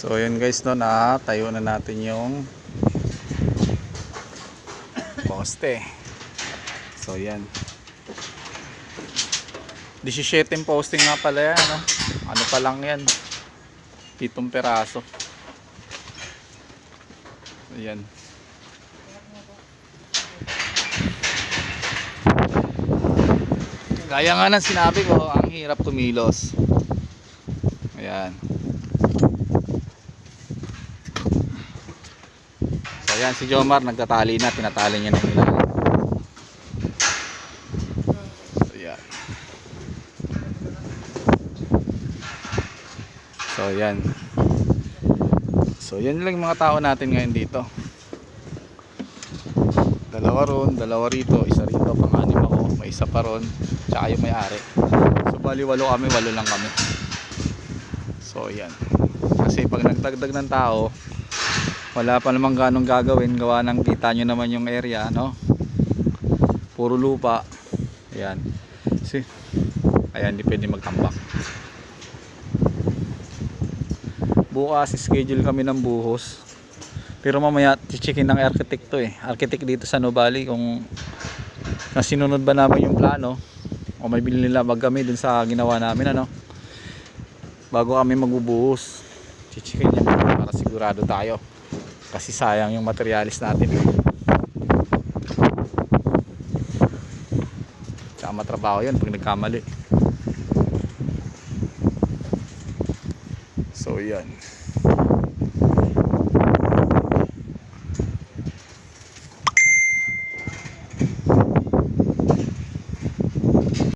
So yun guys no na tayo na natin yung poste. So yan. 17 posting nga pala yan no? Ano pa lang yan. Pitong peraso. Ayan. Gaya nga ng sinabi ko, ang hirap kumilos. Ayan. Ayan, si Jomar nagtatali na, tinatali niya na yung. So ayan. So ayan. So yan lang mga tao natin ngayon dito. Dalawa ron, dalawa rito, isa rito, pang-anim ako, may isa pa ron, tsaka yung may-ari. So bali walo kami, walo lang kami. So yan. Kasi pag nagdagdag ng tao, wala pa namang ganong gagawin, gawa ng kita nyo naman yung area, no? Puro lupa. Ayan. See? Ayan, hindi pwede magtambak. Bukas, schedule kami ng buhos. Pero mamaya, checkin ng architect to eh. Architect dito sa Nubali kung na sinunod ba namin yung plano o may bilhin nila bag kami dun sa ginawa namin ano bago kami magbubuhos chichikin niya para sigurado tayo kasi sayang yung materialis natin. Tsaka matrabaho yun pag nagkamali. So yan